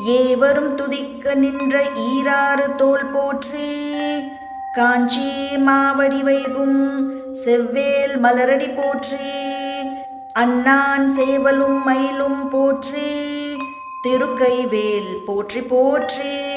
ஏவரும் துதிக்க நின்ற ஈராறு தோல் போற்றி காஞ்சி மாவடி வைகும் செவ்வேல் மலரடி போற்றி அண்ணான் சேவலும் மயிலும் போற்றி திருக்கைவேல் போற்றி போற்றி.